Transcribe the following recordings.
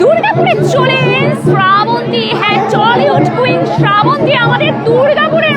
দুর্গাপুরে চলে শ্রাবন্তী। হ্যাঁ টলিউড কুইন শ্রাবন্তী আমাদের দুর্গাপুরের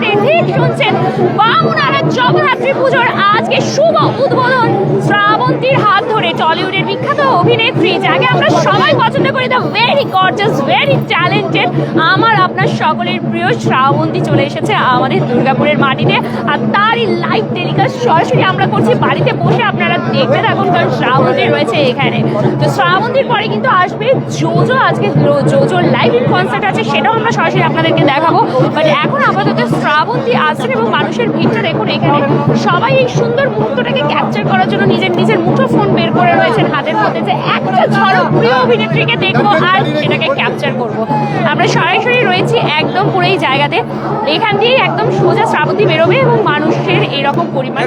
মাটিতে ঠিক শুনছেন বামুনারা জগদ্ধাত্রী পুজোর আজকে শুভ উদ্বোধন শ্রাবন্তীর হাত ধরে টলিউডের বিখ্যাত অভিনেত্রী, যাকে আমরা সবাই পছন্দ করি the very gorgeous very talented আমার, আপনার সকলের প্রিয় শ্রাবন্তী চলে এসেছে আমাদের দুর্গাপুরের মাটিতে। আর তারই লাইভ টেলিকাস্ট সরাসরি আমরা করছি, বাড়িতে বসে আপনারা দেখতে থাকুন, কারণ শ্রাবন্তী রয়েছে এখানে। তো শ্রাবন্তীর পরে কিন্তু আসবে জোজো, আজকে জো- জোজোর লাইভ কনসার্ট আছে, সেটাও আমরা সরাসরি আপনাদেরকে দেখাবো। বাট এখন আপাতত শ্রাবন্তী আসছেন এবং মানুষের ভিড়টা দেখুন এখানে। সবাই এই সুন্দর মুহূর্তটাকে ক্যাপচার করার জন্য নিজের নিজের মুঠো ফোন বের করে রয়েছেন হাতের মধ্যে যে একটা ঝলক প্রিয় অভিনেত্রীকে দেখব আর সেটাকে ক্যাপচার করব। আমরা সরাসরি রয়েছি একদম পুরো এই জায়গাতে। এখান দিয়ে একদম সোজা শ্রাবন্তী বেরোবে এবং মানুষের এরকম পরিমাণ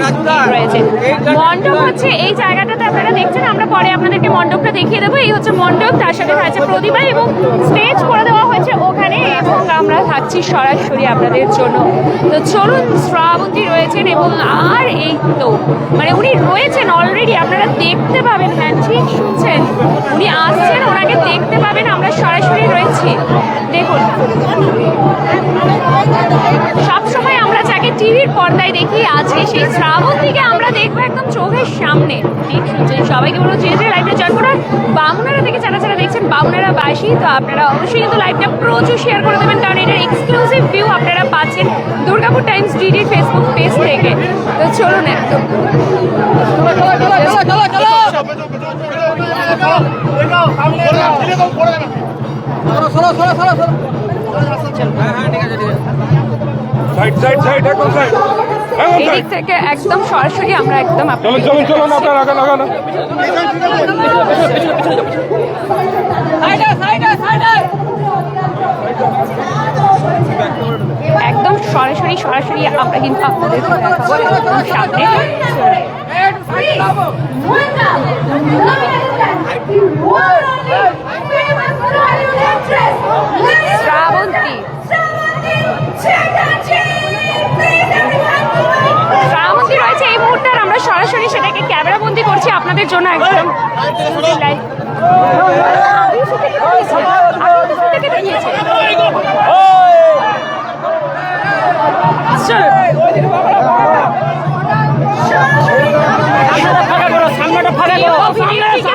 রয়েছে। মণ্ডপ হচ্ছে এই জায়গাটাতে আপনারা দেখছেন আমরা পরে আপনাদেরকে মণ্ডপটা দেখিয়ে দেবো। এই হচ্ছে মণ্ডপ তার সাথে থাকছে প্রতিমা এবং স্টেজ করে দেওয়া হয়েছে ওখানে এবং আমরা থাকছি সরাসরি আপনাদের জন্য। তো চলুন শ্রাবন্তী রয়েছেন এবং আর এই তো মানে উনি রয়েছেন অলরেডি আপনারা দেখতে পাবেন হ্যাঁ ঠিক শুনছেন। উনি আসছেন, ওনাকে দেখতে পাবেন, আমরা সরাসরি রয়েছি। দেখুন। সবসময় যাকে টিভির পর্দায় দেখি আজকে সেই শ্রাবন্তীকে আমরা দেখব একদম চোখের সামনে সবাইকে বলব যে যে লাইভটা জয়েন করার বামুনারা থেকে যারা যারা দেখছেন বামুনারা বাসী তো আপনারা অবশ্যই কিন্তু লাইভটা প্রচুর শেয়ার করে দেবেন কারণ এটার এক্সক্লুসিভ ভিউ আপনারা পাচ্ছেন দুর্গাপুর টাইমস ডিডির ফেসবুক পেজ থেকে তো চলুন একদম সাইড সাইড একদম সাইড একদম এই সাইড দিক থেকে একদম সরাসরি আমরা একদম চলুন আপনাদের চলুন চলুন আপনার আগান আগান একদম সরাসরি সরাসরি আমরা কিন্তু আপনাদের সামনে সরাসরি সেটাকে ক্যামেরা বন্দি করছি আপনাদের জন্য একদম।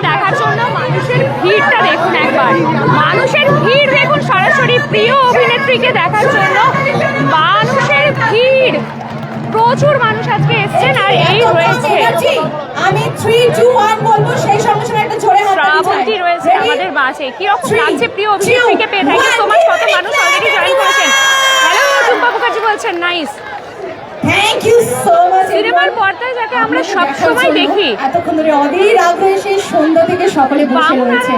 দেখার জন্য মানুষের ভিড়টা দেখুন একবার। মানুষের ভিড় দেখুন সরাসরি প্রিয় অভিনেত্রীকে দেখার জন্য। মানুষের ভিড়। প্রচুর মানুষ আজকে এসছেন আর এই রয়েছে আমি থ্রি টু ওয়ান বলব সেই সঙ্গে সঙ্গে একটা জোরে হাত শ্রাবন্তী রয়েছে আমাদের মাঝে কীরকম লাগছে প্রিয় অভিনেত্রীকে পেয়ে? থ্যাংক ইউ সো মাচ কত মানুষ অলরেডি জয়েন করেছেন। হ্যালো টুম্পা মুখার্জি বলছেন nice thank you so much সিনেমার পর্দায় যাকে আমরা সব সময় দেখি। এতক্ষণ ধরে অধীর আগ্রহে সেই সন্ধ্যা থেকে সকলে বসে রয়েছে।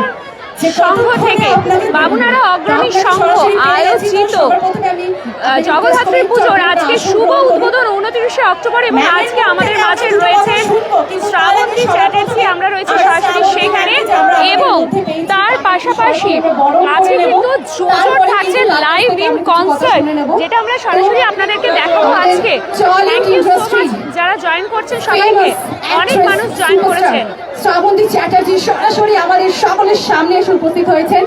সংঘ থেকে বাবুনারা অগ্রণী সংঘ। আয়োজিত জগদ্ধাত্রী পুজোর আজকে শুভ উদ্বোধন উনত্রিশে অক্টোবর এবং আজকে আমাদের মাঝে রয়েছেন শ্রাবন্তী চ্যাটার্জি আমরা রয়েছি সরাসরি সেখানে এবং তার পাশাপাশি আজকে কিন্তু জোজোর থাকছে লাইভ ইন কনসার্ট যেটা আমরা সরাসরি আপনাদেরকে দেখাবো আজকে। থ্যাংক ইউ সো মাচ যারা জয়েন করছেন সবাইকে অনেক মানুষ জয়েন করেছেন। শ্রাবন্তী চ্যাটার্জি সরাসরি আমাদের সকলের সামনে এসে উপস্থিত হয়েছেন।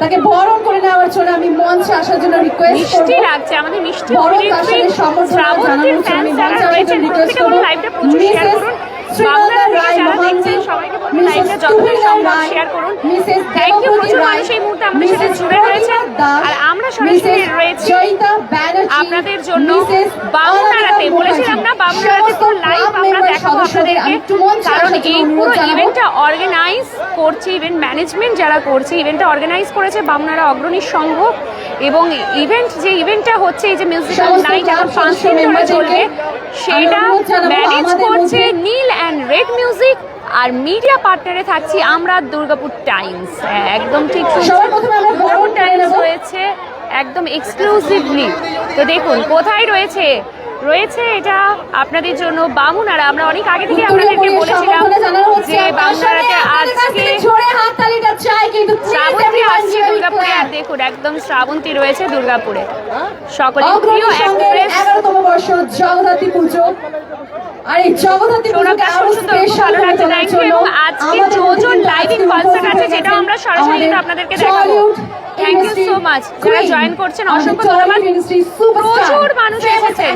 তাকে বরণ করে নেওয়ার জন্য আমি মঞ্চে আসার জন্য রিকোয়েস্ট মিষ্টি লাগছে আমাদের মিষ্টি বরণ আসলে সমর্থন জানানোর জন্য আমি মঞ্চে আসার জন্য রিকোয়েস্ট বলুন করব। লাইভটা প্রচুর শেয়ার করুন। শ্রীনন্দা বাংলার রায় দেখছেন সবাইকে বলুন Mrs. যতটা সম্ভব শেয়ার করুন থ্যাংক ইউ প্রচুর মানুষ এই মুহূর্তে আমাদের সাথে. জুড়ে আর আমরা সরাসরি. রয়েছি আপনাদের জন্য বামুনারাতে বলেছিলাম না বামুনারাতে সমস্ত লাইভ আমরা দেখাবো আপনাদেরকে আমি একটু মঞ্চে কারণ এই পুরো ইভেন্টটা অর্গানাইজ করছে ইভেন্ট ম্যানেজমেন্ট যারা করছে ইভেন্টটা অর্গানাইজ করেছে বামনারা অগ্রণী সংঘ এবং ইভেন্ট যে ইভেন্টটা হচ্ছে এই যে মিউজিক্যাল নাইট এখন পাঁচ দিন ধরে চলবে সেটা ম্যানেজ করছে নীল অ্যান্ড রেড মিউজিক আর মিডিয়া পার্টনারে থাকছি আমরা দুর্গাপুর টাইমস একদম ঠিক দুর্গাপুর টাইমস রয়েছে একদম এক্সক্লুসিভলি তো দেখুন কোথায় রয়েছে? রয়েছে এটা আপনাদের জন্য বামুনারা। আমরা অনেক আগে থেকে আপনাদেরকে বলেছিলাম। যে বামুনারাতে আজকে শ্রাবন্তী আসছে দুর্গাপুরে। আর দেখুন একদম শ্রাবন্তী রয়েছে দুর্গাপুরে। প্রিয় এক্সপ্রেস এগারোতম বর্ষ জগদ্ধাত্রী পুজো। আর এই জগদ্ধাত্রী পুজোকে আরও ভালো করে তোলার জন্য আজকে যোজন লাইভ ইন কনসার্ট আছে যেটা আমরা সরাসরি কিন্তু আপনাদেরকে দেখাবো। থ্যাংক ইউ সো মাচ যারা জয়েন করছেন অসংখ্য ধন্যবাদ। প্রচুর মানুষ এসেছেন।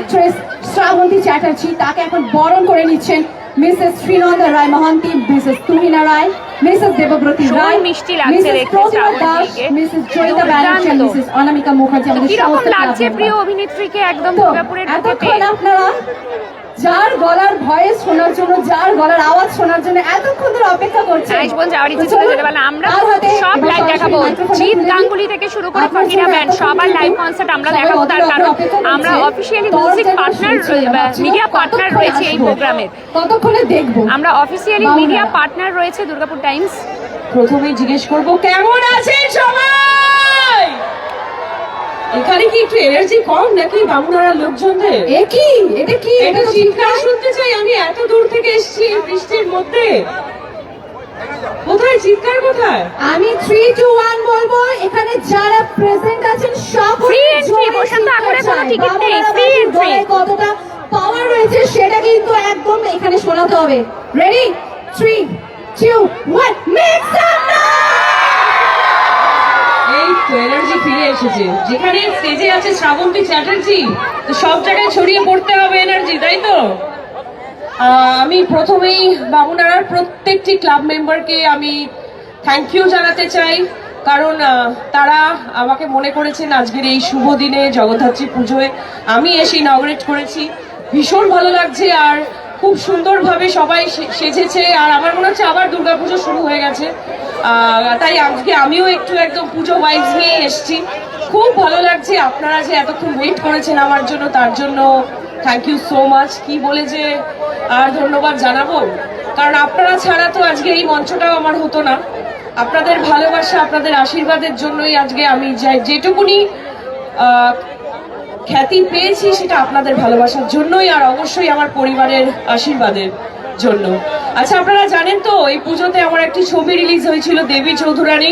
শ্রাবন্তী চ্যাটার্জি তাকে এখন বরণ করে নিচ্ছেন Mrs Srinanda Roy Mohanty Mrs Tuhina Roy Mrs Debabrati Roy মিষ্টি লাগছে দেখতে দাস মিসেস জয়িতা ব্যানার্জি মিসেস অনামিকা মুখার্জি আমাদের সমস্ত লাগছে প্রিয় অভিনেত্রীকে একদম দুর্গাপুরের এতক্ষণ আপনারা যার গলার ভয়েস শোনার জন্য যার গলার আওয়াজ শোনার জন্য এতক্ষণ ধরে অপেক্ষা করছেন আয়ুষ বোন যাওয়ার ইচ্ছে ছিল যেতে আমরা সব লাইভ দেখাবো। জিৎ গাঙ্গুলি থেকে শুরু করে ফাকিরা ব্যান্ড সবার লাইভ কনসার্ট আমরা দেখাবো। তার কারণ আমরা officially music partner media partner রয়েছে এই আসব? প্রোগ্রামের কতক্ষণে দেখব? আমরা অফিসিয়ালি মিডিয়া পার্টনার রয়েছে দুর্গাপুর টাইমস প্রথমে জিজ্ঞেস করব কেমন আছেন সবাই? এখানে কি একটু এনার্জি কম নাকি বামুনারা লোকজনদের? এ কি? এটা কি? এটা চিৎকার শুনতে চাই আমি এত দূর থেকে এসেছি বৃষ্টির মধ্যে। কোথায়? চিৎকার কোথায়? আমি থ্রি টু ওয়ান বলব এখানে যারা প্রেজেন্ট আছেন বসন্ত কোনো। নেই, ভাষার entry। গলায় কতটা পাওয়ার রয়েছে সেটা কিন্তু একদম এখানে শোনাতে হবে। Ready three two one make some এই তো ফিরে এসেছে। যেখানে স্টেজে আছে শ্রাবন্তী চ্যাটার্জি, তো সব জায়গায় ছড়িয়ে পড়তে হবে এনার্জি তাই তো? আমি প্রথমেই বামুনারার প্রত্যেকটি ক্লাব মেম্বারকে আমি থ্যাংক ইউ জানাতে চাই, কারণ তারা আমাকে মনে করেছেন আজকের এই শুভ দিনে জগদ্ধাত্রী পুজোয় আমি এসে ইনগ্রেট করেছি। ভীষণ ভালো লাগছে আর খুব সুন্দরভাবে সবাই সেজেছে, আর আমার মনে হচ্ছে আবার দুর্গাপুজো শুরু হয়ে গেছে। তাই আজকে আমিও একটু একদম পুজো ওয়াইজ নিয়ে এসেছি। খুব ভালো লাগছে আপনারা যে এতক্ষণ ওয়েট করেছেন আমার জন্য, তার জন্য থ্যাংক ইউ সো মাচ কি বলে যে, আর ধন্যবাদ জানাব? কারণ আপনারা ছাড়া তো আজকে এই মঞ্চটাও আমার হতো না। আপনাদের ভালোবাসা, আপনাদের আশীর্বাদের জন্যই আজকে আমি যাই যেটুকুনি খ্যাতি পেয়েছি সেটা আপনাদের ভালোবাসার জন্যই আর অবশ্যই আমার পরিবারের আশীর্বাদের জন্য। আচ্ছা আপনারা জানেন তো, এই পুজোতে আমার একটি ছবি রিলিজ হয়েছিল দেবী চৌধুরানী।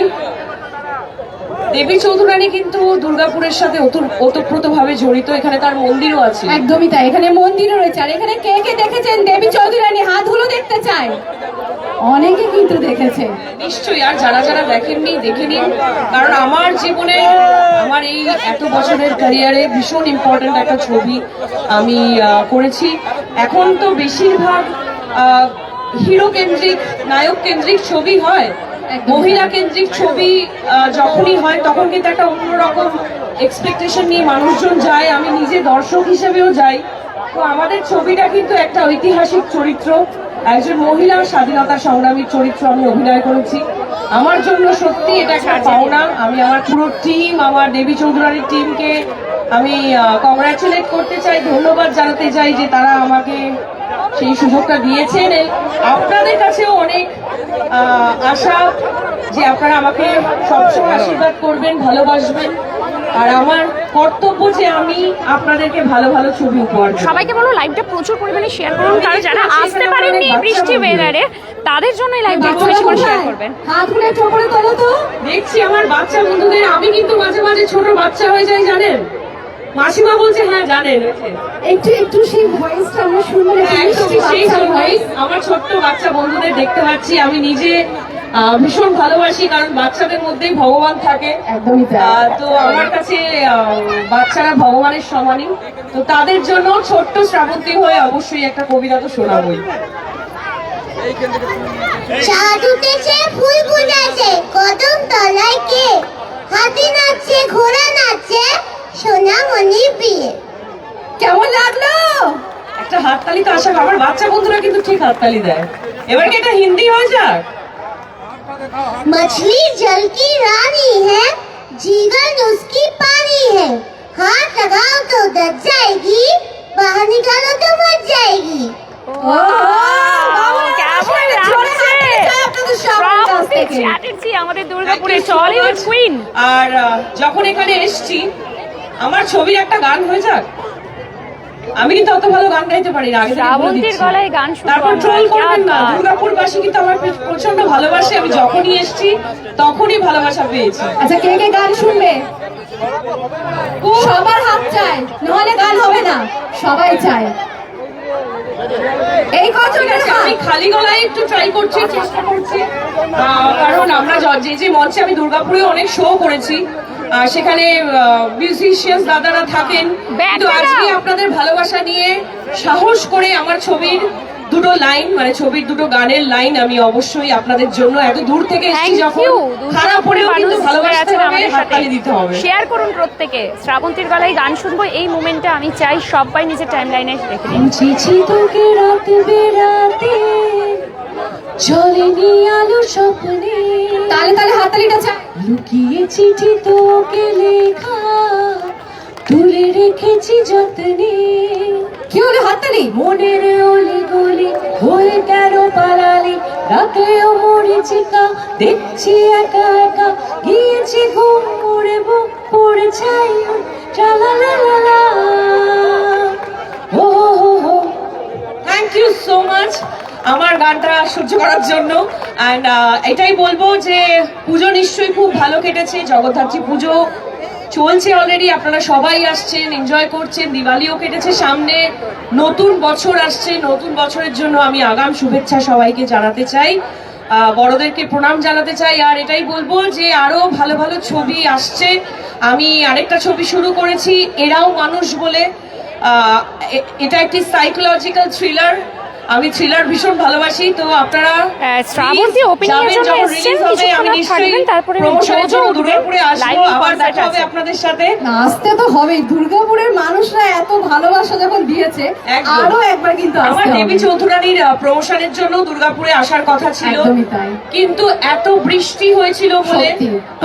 দেবী চৌধুরানী কিন্তু দুর্গাপুরের সাথে ওতপ্রোতভাবে জড়িত, এখানে তার মন্দিরও আছে। একদমই তাই, এখানে মন্দিরও রয়েছে। আর এখানে কে কে দেখেছেন? দেবী চৌধুরানী হাতগুলো দেখতে চাই। অনেকে কিন্তু দেখেছে। নিশ্চয়ই আর যারা যারা দেখেননি দেখে নিন। কারণ আমার জীবনে আমার এই এত বছরের ক্যারিয়ারে ভীষণ ইম্পর্ট্যান্ট একটা ছবি আমি করেছি। এখন তো বেশিরভাগ হিরো কেন্দ্রিক নায়ক কেন্দ্রিক ছবি হয়। মহিলা কেন্দ্রিক ছবি যখনই হয় তখন কিন্তু একটা অন্যরকম এক্সপেকটেশন নিয়ে মানুষজন যায়। আমি নিজে দর্শক হিসেবেও যাই। তো আমাদের ছবিটা কিন্তু একটা ঐতিহাসিক চরিত্র। একজন মহিলা স্বাধীনতা সংগ্রামীর চরিত্র আমি অভিনয় করেছি। আমার জন্য সত্যি এটা একটা পাওনা। আমি আমার পুরো টিম আমার দেবী চৌধুরানীর টিমকে আমি কংগ্রাচুলেট করতে চাই ধন্যবাদ জানাতে চাই যে তারা আমাকে সেই সুযোগটা দিয়েছেন। আপনাদের কাছেও অনেক আশা যে আপনারা আমাকে সবসময় আশীর্বাদ করবেন ভালোবাসবেন। আর আমার কর্তব্য যে আমি আপনাদেরকে ভালো ভালো ছবি উপহার সবাইকে বলো লাইভটা প্রচুর পরিমাণে শেয়ার করুন কারণ যারা আসতে পারেননি এই বৃষ্টি ওয়েদারে তাদের জন্য এই লাইভটা একটু বেশি করে শেয়ার করবেন। হাতগুলো একটু উপরে তোলো তো। দেখছি আমার বাচ্চা বন্ধুদের আমি কিন্তু মাঝে মাঝে ছোট বাচ্চা হয়ে যাই জানেন? মাসিমা বলছে হ্যাঁ জানেন। একটু একটু সেই ভয়েসটা আমরা শুনব হ্যাঁ, একদমই সেই ভয়েস আমার ছোট্ট বাচ্চা বন্ধুদের দেখতে পাচ্ছি আমি নিজে ভীষণ ভালোবাসি কারণ বাচ্চাদের মধ্যেই ভগবান থাকে। একদমই তো আমার কাছে বাচ্চারা ভগবানের সমানই। তো তাদের জন্য ছোট্ট শ্রাবন্তী হয়ে অবশ্যই একটা কবিতা তো শোনাবই। ফুল ফুটেছে কদম তলায় কে? হাতি নাচছে ঘোড়া নাচছে সোনামণি বিয়ে কেমন লাগল? একটা হাততালি তো আশা আমার বাচ্চা বন্ধুরা কিন্তু ঠিক হাততালি দেয়। এবার কি এটা হিন্দি হয়ে যাক? मछली जल की रानी है जीवन उसकी पानी है हाथ लगाओ तो दब जाएगी बाहर निकालो तो मर जाएगी ও কেমন লাগছে শ্রাবন্তী চ্যাটার্জি আমাদের দুর্গাপুরের টলিউড কুইন আর আহ, যখন এখানে এসছি আমার ছবির একটা গান হয়ে যাক আমি কিন্তু অত ভালো গান গাইতে পারি না শ্রাবন্তীর গলায় গান শুনে তারপর ট্রোল করবেন না দুর্গাপুরবাসী কিন্তু আমার প্রচণ্ড ভালোবাসে আমি যখনই এসেছি তখনই ভালোবাসা পেয়েছি। আচ্ছা কে কে গান শুনবে? সবার হাত চাই নহলে গান হবে না সবাই চায়। এই কথাটা আমি খালি গলায় একটু ট্রাই করছি চেষ্টা করছি। কারণ আমরা যে যে মঞ্চে আমি দুর্গাপুরে অনেক শো করেছি সেখানে মিউজিশিয়ান দাদারা থাকেন। কিন্তু আজকে আপনাদের ভালোবাসা নিয়ে সাহস করে আমার ছবির দুটো লাইন মানে ছবির দুটো গানের লাইন আমি অবশ্যই আপনাদের জন্য এত দূর থেকে এসেছি যখন খারাপ হলেও কিন্তু হবে আমাদের হাততালি দিতে হবে। শেয়ার করুন প্রত্যেকে। শ্রাবন্তীর গলায় গান শুনব এই মুমেন্টটা আমি চাই সবাই নিজের টাইম লাইনে দেখে নিন বুঝেছি তোকে রাত বেড়াতে জলেনি আলো স্বপ্নে। তালে তালে হাততালিটা চাই। লুকিয়ে চিঠি তোকে লেখা তুলে রেখেছি যত্নে। কি হলো হাততালি? মনের অলি গলি হয়ে কেন পালালি রাতেও মরিচিকা দেখছি একা একা। গিয়েছি ঘুম পড়ে বুক পড়ে ছাই ট্রালালালা ও হো হো থ্যাংক ইউ সো মাচ আমার গানটা সহ্য করার জন্য। অ্যান্ড এটাই বলব যে পুজো নিশ্চয়ই খুব ভালো কেটেছে, জগদ্ধাত্রী পুজো চলছে অলরেডি আপনারা সবাই আসছেন এনজয় করছেন, দিওয়ালিও কেটেছে সামনে। নতুন বছর আসছে, নতুন বছরের জন্য আমি আগাম শুভেচ্ছা সবাইকে জানাতে চাই। বড়দেরকে প্রণাম জানাতে চাই। আর এটাই বলব যে আরও ভালো ভালো ছবি আসছে। আমি আরেকটা ছবি শুরু করেছি, এরাও মানুষ বলে। এটা একটি সাইকোলজিক্যাল থ্রিলার আমি থ্রিলার ভীষণ ভালোবাসি তো আপনারা শ্রাবন্তী opening এর জন্য এসছেন, কিছুক্ষণ থাকবেন, তারপরে জোজো দুর্গাপুরে আসব আবার দেখা হবে আপনাদের সাথে। আসতে তো হবেই দুর্গাপুরের মানুষরা এত ভালোবাসা যখন দিয়েছে। আরও একবার কিন্তু আমার দেবী চৌধুরানীর প্রমোশনের জন্য দুর্গাপুরে আসার কথা ছিল। কিন্তু এত বৃষ্টি হয়েছিল বলে।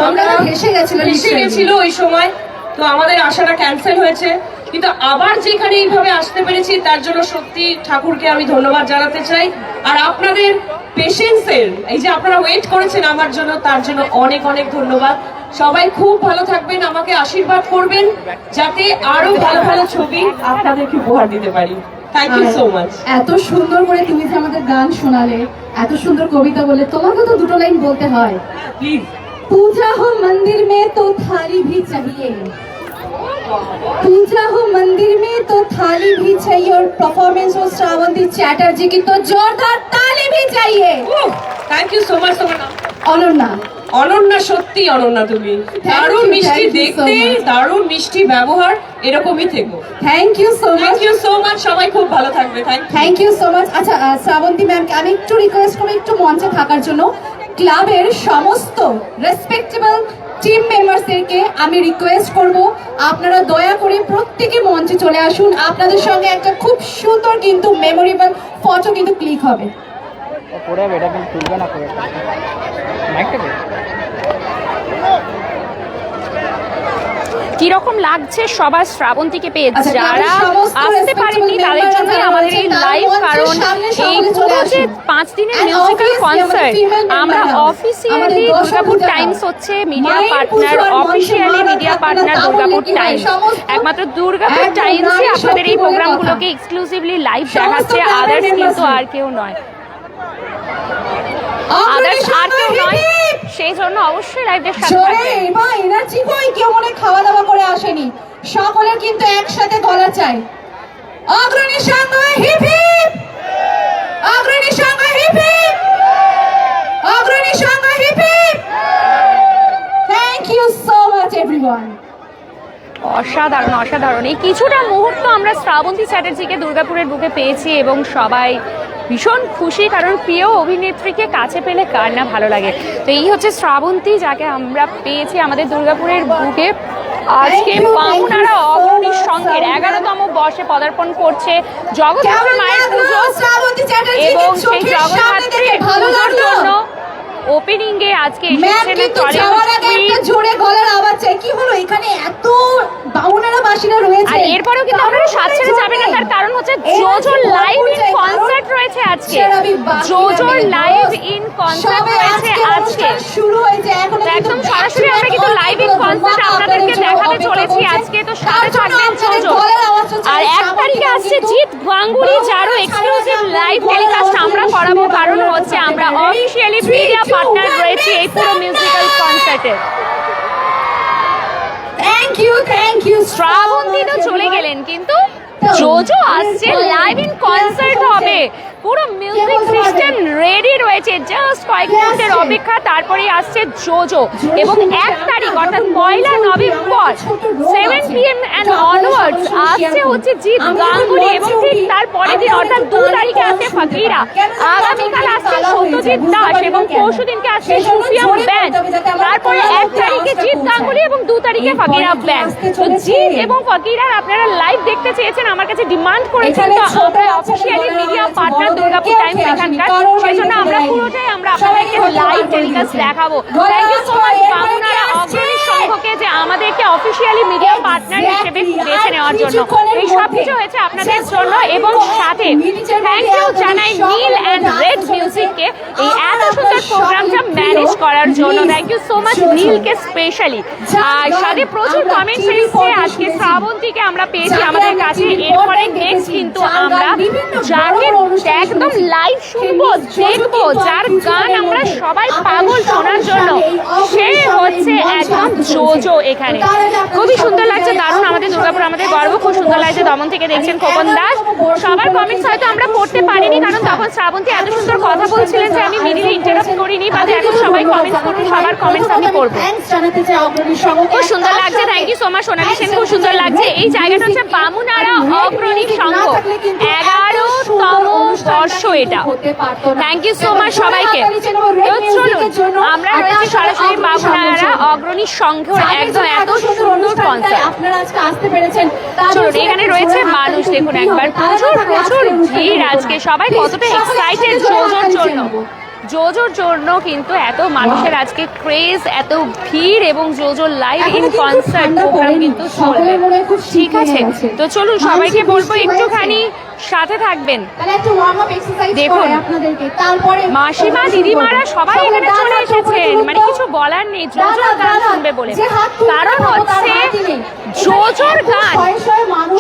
আমরা ভেসে গেছিলে ভেসে। গেছিল ওই সময়। তো আমাদের আশাটা ক্যান্সেল হয়েছে। কিন্তু আবার যেখানে এইভাবে আসতে পেরেছি তার জন্য সত্যি ঠাকুরকে আমি ধন্যবাদ জানাতে চাই। আর আপনাদের পেশেন্সের এই যে আপনারা ওয়েট করেছেন আমার জন্য তার জন্য অনেক অনেক ধন্যবাদ। সবাই খুব ভালো থাকবেন আমাকে আশীর্বাদ করবেন যাতে আরও ভালো ভালো ছবি আপনাদেরকে উপহার দিতে পারি। এত সুন্দর করে তুমি যে আমাদের গান শোনালে এত সুন্দর কবিতা বলে তোমাকে তো দুটো লাইন বলতে হয়। পূজা হো মন্দির মে তো থালি ভি চাহিয়ে। पूजा हो मंदिर में तो थाली भी चाहिए और परफॉर्मेंस हो श्रावंती चैटर्जी की तो जोरदार ताली भी चाहिए থ্যাংক ইউ সো মাচ তোমার নাম অনন্যা অনন্যা সত্যি অনন্যা তুমি দারুণ you, মিষ্টি thank you so দেখতে much. দারুণ মিষ্টি ব্যবহার এরকমই থেকো thank you so thank much you so much সবাই খুব ভালো থাকবে thank thank you so much আচ্ছা আহ, শ্রাবন্তী ম্যামকে আমি একটু রিকোয়েস্ট করবো একটু মঞ্চে থাকার জন্য ক্লাবের সমস্ত রেসপেক্টেবল টিম মেম্বারসদেরকে আমি রিকোয়েস্ট করব, আপনারা দয়া করে প্রত্যেকে মঞ্চে চলে আসুন। আপনাদের সঙ্গে একটা খুব সুন্দর কিন্তু মেমোরেবল ফটো কিন্তু ক্লিক হবে। করে কিন্তু তুলবে না করে কীরকম লাগছে সবার শ্রাবন্তীকে পেয়ে আচ্ছা, যারা আসতে পারেননি তাদের জন্য আমাদের এই লাইভ কারণ এই পুরো যে পাঁচ দিনের মিউজিক্যাল কনসার্ট আমরা অফিসিয়ালি দুর্গাপুর টাইমস হচ্ছে media partner officially media partner Durgapur Times একমাত্র দুর্গাপুর টাইমসই আপনাদের এই প্রোগ্রামগুলোকে এক্সক্লুসিভলি লাইভ দেখাচ্ছে আদার্স কিন্তু আর কেউ নয়। আদার্স আর কেউ নয়। সেই জন্য অবশ্যই লাইভের সাথে থাকবেন এবার এনার্জি কই কেউ মনে খাওয়া দাওয়া করে আসেনি। সকলের কিন্তু একসাথে গলা চাই অগ্রণী সঙ্গ হিপ হিপ! অগ্রণী সঙ্গ hip hip! Agrani Sangha hip hip! Thank you so much everyone অসাধারণ অসাধারণ। এই কিছুটা মুহূর্ত আমরা শ্রাবন্তী চ্যাটার্জিকে দুর্গাপুরের বুকে পেয়েছি এবং সবাই ভীষণ খুশি কারণ প্রিয় অভিনেত্রীকে কাছে পেলে কার না ভালো লাগে। তো এই হচ্ছে শ্রাবন্তী যাকে আমরা পেয়েছি আমাদের দুর্গাপুরের বুকে। আজকে so অগ্রণীর সঙ্গে এগারোতম বর্ষে পদার্পণ করছে জগৎ মায়ের পুজো এবং সেই লাগল? জন্য ওপেনিং এ আজকে জোরে গলার আওয়াজ চাই। কি হলো? এখানে এত বাউনারা বাসীরা রয়েছে। আর এরপরেও কিন্তু আপনারা সাত ছেড়ে যাবেন না তার কারণ হচ্ছে জোজোর লাইভ ইন কনসার্ট রয়েছে আজকে। জোজোর লাইভ ইন কনসার্ট রয়েছে আজকে শুরু হয়েছে। এখন একদম সরাসরি আমরা কিন্তু লাইভ ইন কনসার্ট আপনাদেরকে দেখাতে চলেছি আজকে। তো সাথে থাকবেন জোজো আসছে জিৎ গাঙ্গুলি যারও এক্সক্লুসিভ লাইভ টেলিকাস্ট আমরা করাবো কারণ হচ্ছে আমরা অফিসিয়ালি মিডিয়া পার্টনার রয়েছে এই পুরো মিউজিক্যাল কনসার্টে thank you thank you Srabanti তো চলে গেলেন কিন্তু জোজো আসছে লাইভ ইন কনসার্ট হবে। পুরো মিউজিক সিস্টেম রেডি রয়েছে জাস্ট কয়েক মিনিটের অপেক্ষা তারপরেই আসছে জোজো এবং এক তারিখ অর্থাৎ পয়লা November seven PM and onwards আসছে হচ্ছে জিৎ গাঙ্গুলি এবং ঠিক তার পরের দিন অর্থাৎ দু তারিখে আসছে ফকিরা। আগামীকাল আসছে সত্যজিৎ দাস এবং পরশু দিনকে আসছে সুফিয়াম ব্যান্ড তারপরে এক তারিখে জিৎ গাঙ্গুলি এবং দু তারিখে ফকিরা ব্যান্ড তো জিৎ এবং ফকিরার আপনারা লাইভ দেখতে চেয়েছেন আমার কাছে ডিমান্ড করেছেন। তো আমরা officially media partner Durgapur time এখানকার সেই জন্য আমরা পুরোটাই আমরা আপনাদেরকে লাইভ টেলিকাস্ট দেখাবো। Thank you so much Bamunara Agrani সংঘকে যে আমাদেরকে অফিসিয়ালি মিডিয়া পার্টনার হিসেবে বেছে নেওয়ার জন্য। এই সব কিছু হয়েছে আপনাদের জন্য এবং সাথে থ্যাংক ইউ জানাই নীল অ্যান্ড রেড মিউজিককে এই এত সুন্দর প্রোগ্রামটা ম্যানেজ করার জন্য। থ্যাংক ইউ সো মাচ নীলকে স্পেশালি আর সাথে প্রচুর কমেন্টস এসেছে। আজকে শ্রাবন্তীকে আমরা পেয়েছি আমাদের কাছে। এরপরে নেক্সট কিন্তু আমরা যাকে একদম লাইভ শুনব দেখব যার গান আমরা সবাই পাগল শোনার জন্য। হচ্ছে একদম জোজো এখানে। খুবই সুন্দর লাগছে দারুণ আমাদের দুর্গাপুর আমাদের গর্ব, খুব সুন্দর লাগছে দমন থেকে দেখছেন খোকন দাস। সবার কমেন্টস হয়তো আমরা পড়তে পারিনি, কারণ তখন শ্রাবন্তী এত সুন্দর কথা বলছিলেন যে আমি মিডিলে ইন্টারাপ্ট করিনি বা এখন সবাই কমেন্টস করুন, সবার কমেন্টস আমি পড়ব। খুব সুন্দর লাগছে thank you so much Sonali Sen, খুব সুন্দর লাগছে। এই জায়গাটা হচ্ছে বামুনারা অগ্রণী সংঘ। এগারোতম বর্ষ এটা। থ্যাংক ইউ সো মাচ সবাইকে। চলুন, আমরা রয়েছি সরাসরি বামুনারা অগ্রণী সংঘের একদম এত সুন্দর কনসার্ট আপনারা আজকে পেরেছেন। চলুন এখানে রয়েছে মানুষ দেখুন একবার। প্রচুর প্রচুর ভিড় আজকে। সবাই কতটা এক্সাইটেড জোজোর জন্য। জোজোর জন্য কিন্তু এত মানুষের আজকে ক্রেজ এত ভিড় এবং জোজোর লাইভ ইন কনসার্ট প্রোগ্রাম কিন্তু চলবে। ঠিক আছে। তো চলুন সবাইকে বলব একটুখানি সাথে থাকবেন। তাহলে একটু ওয়ার্ম আপ এক্সারসাইজ দেখুন। আপনাদেরকে। তারপরে মাসিমা দিদিমারা সবাই এখানে চলে এসেছেন। মানে কিছু বলার নেই জোজোর গান শুনবে বলে। কারণ হচ্ছে জোজোর গান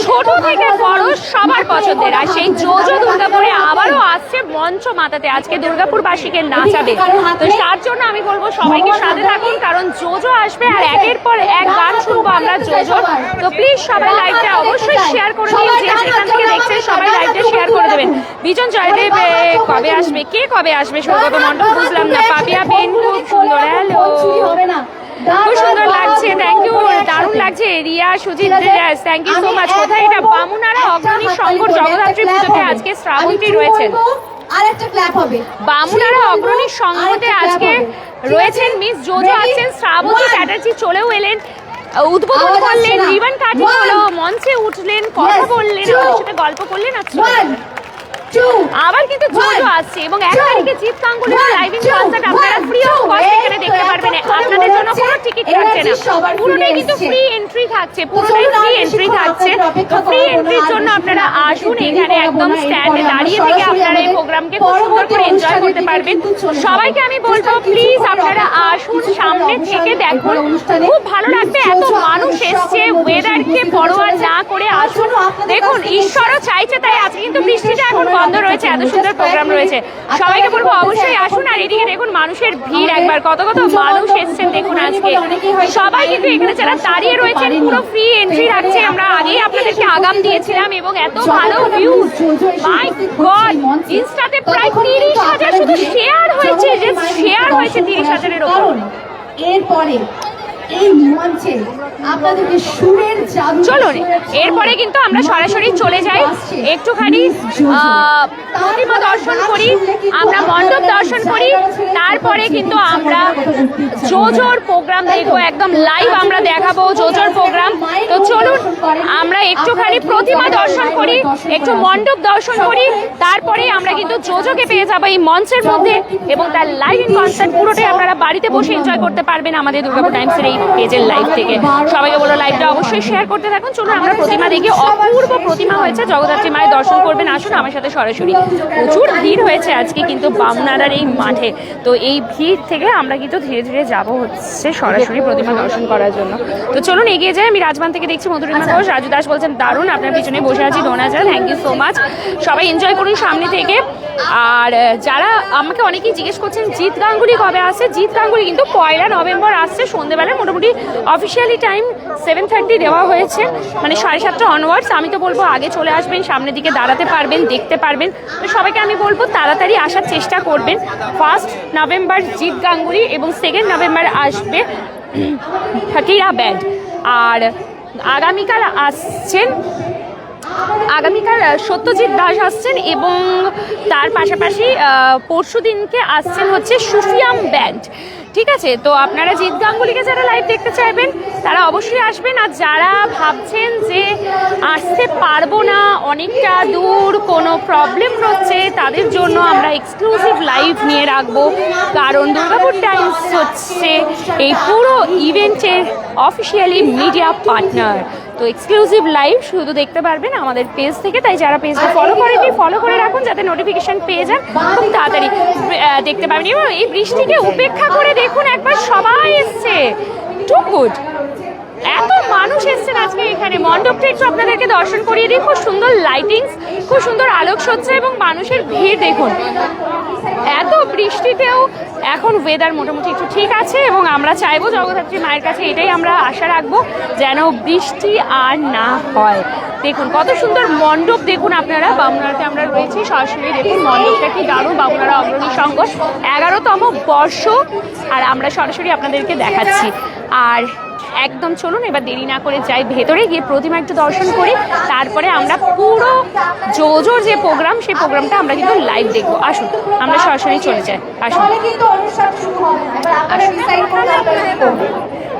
ছোট থেকে বড় সবার পছন্দের। আর সেই জোজো দুর্গাপুরে আবারও আসছে মঞ্চ মাতাতে। আজকে দুর্গাপুরবাসীকে নাচাবে। তো তার জন্য আমি বলব সবাইকে সাথে থাকুন কারণ জোজো আসবে আর একের পর এক গান শুনব আমরা জোজোর। তো প্লিজ সবাই লাইভটা অবশ্যই শেয়ার করে দিন যে যেখান থেকে সবাই লাইভটা শেয়ার করে দেবেন। বিজন জয়দেব এ, কবে আসবে? কে কবে আসবে? সৌগত মণ্ডল বুঝলাম না পাপিয়া বেন খুব সুন্দর হ্যালো খুব সুন্দর লাগছে থ্যাংক ইউ দারুণ লাগছে Riya Sujit Das thank you so much কোথায় এটা? বামুনারা অগ্রণী শঙ্কর জগদ্ধাত্রী পুজোতে আজকে শ্রাবন্তী রয়েছেন। আর একটা ক্ল্যাপ হবে। বামুনারা অগ্রণী সংঘতে আজকে রয়েছেন মিস জোজো আছেন শ্রাবন্তী চ্যাটার্জি চলেও এলেন। উদ্বোধন করলেন। রিবন কাটিং হলো মঞ্চে উঠলেন কথা বললেন আমাদের সাথে গল্প করলেন আর চলে ওয়ান গেলেন। টু আবার কিন্তু জোজো আসছে এবং এক তারিখে Jeet Ganguly one, living concert আপনারা ফ্রি অফ কস্ট এখানে দেখতে পারবেন। আপনাদের জন্য কোনো টিকিট থাকছে না। পুরোটাই কিন্তু ফ্রি এন্ট্রি থাকছে। পুরোটাই ফ্রি এন্ট্রি থাকছে। তো ফ্রি এন্ট্রির জন্য আপনারা আসুন এখানে একদম স্ট্যান্ডে দাঁড়িয়ে থেকে আপনারা এই প্রোগ্রামকে খুব সুন্দর করে এনজয় করতে পারবেন। সবাইকে আমি বলব প্লিজ আপনারা আসুন সামনে থেকে দেখুন। খুব ভালো লাগবে এত মানুষ এসছে ওয়েদারকে পরোয়া না করে আসুন। দেখুন ঈশ্বরও চাইছে তাই আজকে কিন্তু বৃষ্টিটা এখন বন্ধ রয়েছে এত সুন্দর প্রোগ্রাম রয়েছে। সবাইকে বলব অবশ্যই আসুন আর এদিকে দেখুন মানুষের ভিড় একবার। কত কত মানুষ এসছেন দেখুন আজকে। সবাই কিন্তু এখানে যারা দাঁড়িয়ে রয়েছেন পুরো ফ্রি এন্ট্রি রাখছে আমরা আগেই আপনাদেরকে আগাম দিয়েছিলাম এবং এত ভালো ভিউজ মাই গড ইনস্টাতে প্রায় তিরিশ হাজার শুধু শেয়ার হয়েছে যে শেয়ার হয়েছে তিরিশ হাজারের ওপর। এরপরে এই মঞ্চে আপনাদেরকে সুরের জাদু চলুন এরপরে কিন্তু আমরা সরাসরি চলে যাই। একটুখানি প্রতিমা দর্শন করি। আমরা মণ্ডপ দর্শন করি। তারপরে কিন্তু আমরা জোজোর প্রোগ্রাম দেখব একদম লাইভ আমরা দেখাবো জোজো আমরা একটুখানি প্রতিমা দর্শন করি, একটু মণ্ডপ দর্শন করি, তারপরে আমরা কিন্তু জোজোকে পেয়ে যাব এই মঞ্চের মধ্যে এবং তার লাইভ ইন কনসার্ট পুরোটাই আপনারা বাড়িতে বসে এনজয় করতে পারবেন আমাদের দুর্গাপুর টাইমসের এই পেজের লাইভ থেকে। সবাইকে বলো লাইভটা অবশ্যই শেয়ার করতে থাকুন। চলুন, আমরা প্রতিমা দেখি অপূর্ব প্রতিমা হয়েছে। জগদ্ধাত্রী মায়ের দর্শন করবেন। আসুন, আমার সাথে সরাসরি। প্রচুর ভিড় হয়েছে আজকে কিন্তু বামনাড়ার এই মাঠে। তো এই ভিড় থেকে আমরা কিন্তু ধীরে ধীরে যাব হচ্ছে সরাসরি প্রতিমা দর্শন করার জন্য। তো চলুন, এগিয়ে যাই। আমি রাজবান থেকে দেখছি মধুরিমা ঘোষ রাজু দাস বলছেন, দারুণ, আপনার পিছনে বসে আছি দোনাজা থ্যাংক ইউ সো মাচ সবাই এনজয় করুন সামনে থেকে। আর যারা আমাকে অনেকেই জিজ্ঞেস করছেন, জিৎ গাঙ্গুলি কবে আসছে জিৎ গাঙ্গুলি কিন্তু পয়লা নভেম্বর আসছে, সন্ধেবেলায় মোটামুটি অফিসিয়ালি টাইম সেভেন থার্টি দেওয়া হয়েছে মানে সাড়ে সাতটা অনওয়ার্ডস আমি তো বলব, আগে চলে আসবেন, সামনের দিকে দাঁড়াতে পারবেন, দেখতে পারবেন। তো সবাইকে আমি বলব, তাড়াতাড়ি আসার চেষ্টা করবেন। ফার্স্ট নভেম্বর জিৎ গাঙ্গুলি এবং সেকেন্ড নভেম্বর আসবে ফাকিরা ব্যান্ড আর আগামীকাল আসছেন, আগামীকাল সত্যজিৎ দাস আসছেন এবং তার পাশাপাশি পরশু দিনকে আসছেন হচ্ছে সুফিয়াম ব্যান্ড। ঠিক আছে? তো আপনারা জিৎ গাঙ্গুলিকে যারা লাইভ দেখতে চাইবেন, তারা অবশ্যই আসবেন। আর যারা ভাবছেন যে আসতে পারব না, অনেকটা দূর কোনো প্রবলেম হচ্ছে, তাদের জন্য আমরা এক্সক্লুসিভ লাইভ নিয়ে রাখব। কারণ দুর্গাপুর টাইমস হচ্ছে এই পুরো ইভেন্টের অফিসিয়ালি মিডিয়া পার্টনার তো এক্সক্লুসিভ লাইভ শুধু দেখতে পারবেন আমাদের পেজ থেকে। তাই যারা পেজটা ফলো করেনি ফলো করে রাখুন যাতে নোটিফিকেশন পেয়ে যান খুব তাড়াতাড়ি। দেখতে পারবেন। এবং এই বৃষ্টিকে উপেক্ষা করে দেখুন একবার সবাই এসছে। টু গুড এত মানুষ এসছেন আজকে এখানে। মণ্ডপটা একটু আপনাদেরকে দর্শন করিয়ে দিই। খুব সুন্দর লাইটিংস খুব সুন্দর আলোকসজ্জা এবং মানুষের ভিড় দেখুন। এত বৃষ্টিতেও এখন ওয়েদার মোটামুটি একটু ঠিক আছে এবং আমরা চাইব জগদ্ধাত্রী মায়ের কাছে এটাই আমরা আশা রাখব যেন বৃষ্টি আর না হয়। দেখুন, কত সুন্দর মণ্ডপ দেখুন আপনারা বামুনাতে আমরা রয়েছি, সরাসরি দেখুন মণ্ডপটা কি দারুণ, বামুনারা অগ্রণী সংঘ এগারোতম বর্ষ, আর আমরা সরাসরি আপনাদেরকে দেখাচ্ছি। আর একদম চলুন এবার দেরি না করে যাই ভেতরে গিয়ে প্রতিমা একটু দর্শন করি। তারপরে আমরা পুরো জোজোর যে প্রোগ্রাম সেই প্রোগ্রামটা আমরা কিন্তু লাইভ দেখব। আসুন আমরা সরাসরি চলে যাই। আসুন।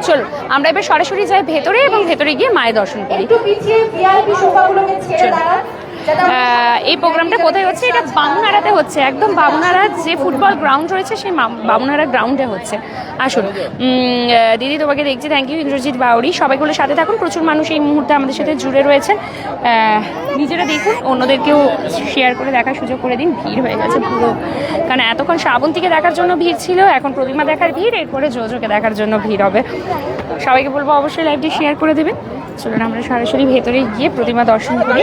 চলুন আমরা এবার সরাসরি যাই ভেতরে এবং ভেতরে গিয়ে মায়ের দর্শন করি। একটু পিছিয়ে ভিআইপি সোফাগুলোকে ছেড়ে দাঁড়ান। যাতে আমরা- আহ, এই প্রোগ্রামটা কোথায় হচ্ছে? এটা বামুনাড়াতে হচ্ছে। একদম বামুনাড়া যে ফুটবল গ্রাউন্ড রয়েছে সেই বামুনাড়া গ্রাউন্ডে হচ্ছে। আসুন। দিদি তোমাকে দেখছি। থ্যাংক ইউ ইন্দ্রজিৎ বাউরি সবাইগুলোর সাথে থাকুন। প্রচুর মানুষ এই মুহূর্তে আমাদের সাথে জুড়ে রয়েছেন। আহ, নিজেরা দেখুন অন্যদেরকেও শেয়ার করে দেখার সুযোগ করে দিন। ভিড় হয়ে গেছে পুরো। কারণ এতক্ষণ শ্রাবন্তীকে দেখার জন্য ভিড় ছিল এখন প্রতিমা দেখার ভিড় এরপরে জোজোকে দেখার জন্য ভিড় হবে। সবাইকে বলব অবশ্যই লাইভটি শেয়ার করে দেবেন। চলুন আমরা সরাসরি ভেতরে গিয়ে প্রতিমা দর্শন করি।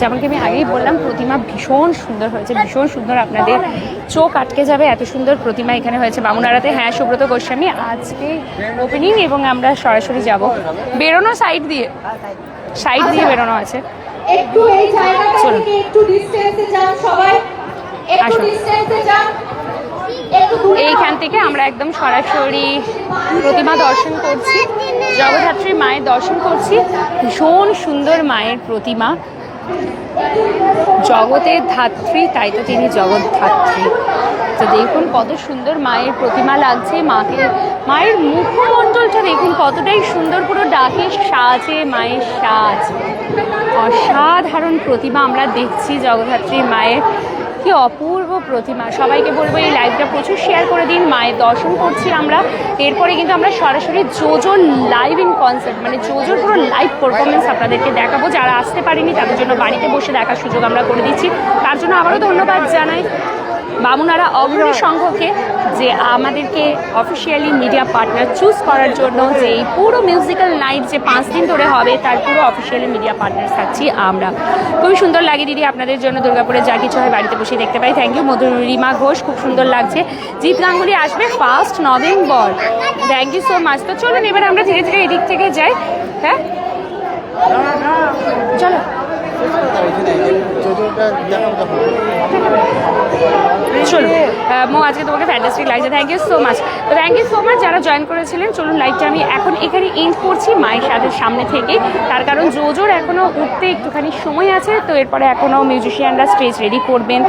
যেমনকি আমি আগেই বললাম প্রতিমা ভীষণ সুন্দর হয়েছে ভীষণ সুন্দর আপনাদের চোখ আটকে যাবে এত সুন্দর প্রতিমা এখানে হয়েছে বামুনারাতে। হ্যাঁ সুব্রত গোস্বামী আজকে ওপেনিং এবং আমরা সরাসরি যাব। বেরোনো সাইড দিয়ে সাইড দিয়ে বেরোনো আছে। একটু এই জায়গাটা চলুন। থেকে একটু ডিসটেন্সে যান সবাই। একটু আসুন। ডিসটেন্সে যান। এইখান থেকে আমরা একদম সরাসরি প্রতিমা দর্শন করছি। জগদ্ধাত্রী মায়ের দর্শন করছি। ভীষণ সুন্দর মায়ের প্রতিমা। জগতের ধাত্রী, তাই তো তিনি জগৎধাত্রী তো দেখুন কত সুন্দর মায়ের প্রতিমা লাগছে। মাকে, মায়ের মুখমণ্ডলটা দেখুন কতটাই সুন্দর। পুরো ডাকের সাজে, মায়ের সাজ। অসাধারণ প্রতিমা আমরা দেখছি জগদ্ধাত্রী মায়ের। কি অপূর্ব প্রতিমা। সবাইকে বলব এই লাইভটা প্রচুর শেয়ার করে দিন মায়ের দর্শন করছি আমরা। এরপরে কিন্তু আমরা সরাসরি জোজোর লাইভ ইন কনসার্ট মানে জোজোর পুরো লাইভ পারফরমেন্স আপনাদেরকে দেখাবো। যারা আসতে পারেনি তাদের জন্য বাড়িতে বসে দেখার সুযোগ আমরা করে দিচ্ছি। তার জন্য আবারও ধন্যবাদ জানাই বামুনারা অগ্রণী সংঘকে। যে আমাদেরকে অফিসিয়ালি মিডিয়া পার্টনার চুজ করার জন্য যে পুরো মিউজিক্যাল নাইট যে পাঁচ দিন ধরে হবে, তার পুরো অফিসিয়ালি মিডিয়া পার্টনার থাকছি আমরা। খুবই সুন্দর লাগে দিদি আপনাদের জন্য দুর্গাপুরে যা কিছু হয় বাড়িতে বসে দেখতে পাই। থ্যাংক ইউ মধুরিমা ঘোষ, খুব সুন্দর লাগছে। জিৎ গাঙ্গুলি আসবে first November. Thank you so much তো চলুন, এবার আমরা ধীরে ধীরে এদিক থেকে যাই। হ্যাঁ? চলো। চলুন মো, আজকে তোমাকে ফ্যান্টাস্টিক লাগছে। থ্যাংক ইউ সো মাচ তো থ্যাংক ইউ সো মাচ যারা জয়েন করেছিলেন, চলুন লাইভটা আমি এখন এখানে এন্ড করছি মায়ের সাথে সামনে থেকে তার কারণ জোজোর এখনও উঠতে একটুখানি সময় আছে, তো এরপরে এখনও মিউজিশিয়ানরা স্টেজ রেডি করবেন,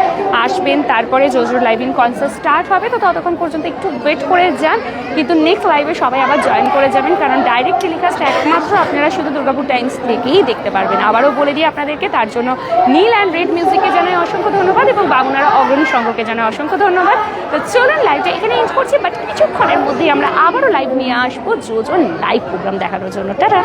আসবেন, তারপরে জোজোর লাইভ ইন কনসার্ট স্টার্ট হবে। তো ততক্ষণ পর্যন্ত একটু ওয়েট করে যান, কিন্তু নেক্সট লাইভে সবাই আবার জয়েন করে যাবেন, কারণ ডাইরেক্ট টেলিকাস্ট একমাত্র আপনারা শুধু দুর্গাপুর টাইমস থেকেই দেখতে পারবেন। আবারও বলে দিই আপনাদেরকে। তার জন্য নীল অ্যান্ড রেড মিউজিকে জানাই অসংখ্য ধন্যবাদ এবং বাবুনারা অগ্রণী সংঘকে জানাই অসংখ্য ধন্যবাদ। তো চলুন লাইভটা এখানে এন্ড করছি বাট কিছুক্ষণের মধ্যেই আমরা আবারও লাইভ নিয়ে আসব। যোজন লাইভ প্রোগ্রাম দেখানোর জন্য। টাটা!